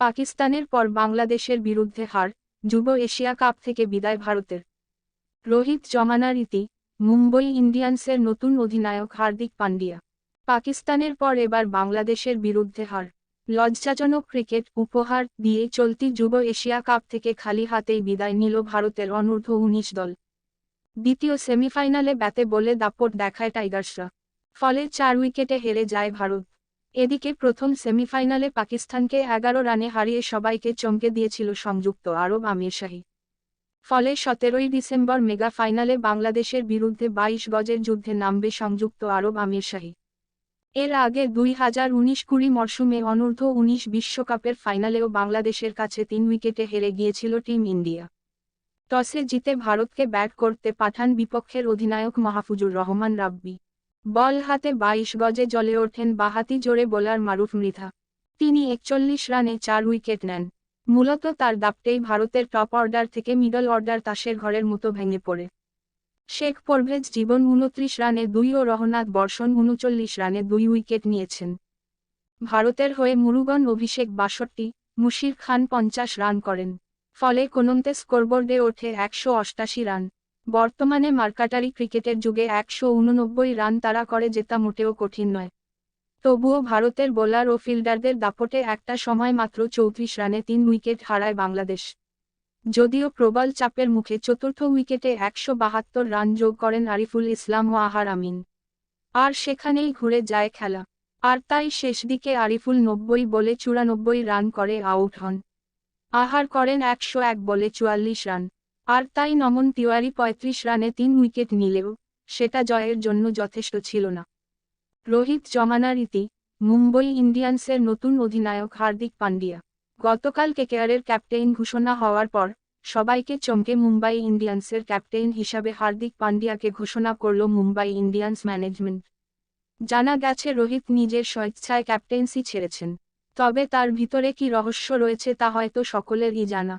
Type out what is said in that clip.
পাকিস্তানের পর বাংলাদেশের বিরুদ্ধে হার, যুব এশিয়া কাপ থেকে বিদায় ভারতের। রোহিত জমানার ইতি, মুম্বই ইন্ডিয়ান্সের নতুন অধিনায়ক হার্দিক পান্ডিয়া। পাকিস্তানের পর এবার বাংলাদেশের বিরুদ্ধে হার। লজ্জাজনক ক্রিকেট উপহার দিয়ে চলতি যুব এশিয়া কাপ থেকে খালি হাতেই বিদায় নিল ভারতের অনূর্ধ্ব উনিশ দল। দ্বিতীয় সেমিফাইনালে ব্যাতে বলে দাপট দেখায় টাইগার্সরা। ফলে চার উইকেটে হেরে যায় ভারত। এদিকে প্রথম সেমিফাইনালে পাকিস্তানকে এগারো রানে হারিয়ে সবাইকে চমকে দিয়েছিল সংযুক্ত আরব আমির শাহী। ফলে সতেরোই ডিসেম্বর মেগা ফাইনালে বাংলাদেশের বিরুদ্ধে বাইশ গজের যুদ্ধে নামবে সংযুক্ত আরব আমির শাহী। এর আগে দুই হাজার উনিশ কুড়ি মরশুমে অনূর্ধ্ব উনিশ বিশ্বকাপের ফাইনালেও বাংলাদেশের কাছে তিন উইকেটে হেরে গিয়েছিল টিম ইন্ডিয়া। টসে জিতে ভারতকে ব্যাট করতে পাঠান বিপক্ষের অধিনায়ক মাহফুজুর রহমান রাব্বি। বল হাতে বাইশ গজে জ্বলে ওঠেন বাহাতি জোরে বোলার মারুফ মৃধা। তিনি একচল্লিশ রানে চার উইকেট নেন। মূলত তার দাপটেই ভারতের টপ অর্ডার থেকে মিডল অর্ডার তাসের ঘরের মতো ভেঙে পড়ে। শেখ পরভেজ জীবন উনত্রিশ রানে দুই ও রহনাথ বর্ষণ উনচল্লিশ রানে দুই উইকেট নিয়েছেন। ভারতের হয়ে মুরুগন অভিষেক বাষট্টি, মুশির খান পঞ্চাশ রান করেন। ফলে কোনন্তে স্কোরবোর্ডে ওঠে একশো অষ্টাশি রান। বর্তমানে মার্কাটারি ক্রিকেটের যুগে একশো উননব্বই রান তারা করে জেতা মোটেও কঠিন নয়। তবুও ভারতের বোলার ও ফিল্ডারদের দাপটে একটা সময় মাত্র চৌত্রিশ রানে তিন উইকেট হারায় বাংলাদেশ। যদিও প্রবল চাপের মুখে চতুর্থ উইকেটে একশো বাহাত্তর রান যোগ করেন আরিফুল ইসলাম ও আহার আমিন। আর সেখানেই ঘুরে যায় খেলা। আর তাই শেষ দিকে আরিফুল নব্বই বলে চুরানব্বই রান করে আউট হন। আহার করেন একশো এক বলে চুয়াল্লিশ রান। আর তাই নমন তিওয়ারি পঁয়ত্রিশ রানে তিন উইকেট নিলেও সেটা জয়ের জন্য যথেষ্ট ছিল না। রোহিত জমানার ইতি, মুম্বই ইন্ডিয়ান্সের নতুন অধিনায়ক হার্দিক পান্ডিয়া। গতকাল কেকেআরের ক্যাপ্টেইন ঘোষণা হওয়ার পর সবাইকে চমকে মুম্বাই ইন্ডিয়ান্সের ক্যাপ্টেইন হিসাবে হার্দিক পান্ডিয়াকে ঘোষণা করল মুম্বাই ইন্ডিয়ান্স ম্যানেজমেন্ট। জানা গেছে রোহিত নিজের স্বেচ্ছায় ক্যাপ্টেন্সি ছেড়েছেন। তবে তার ভিতরে কি রহস্য রয়েছে তা হয়তো সকলেরই জানা।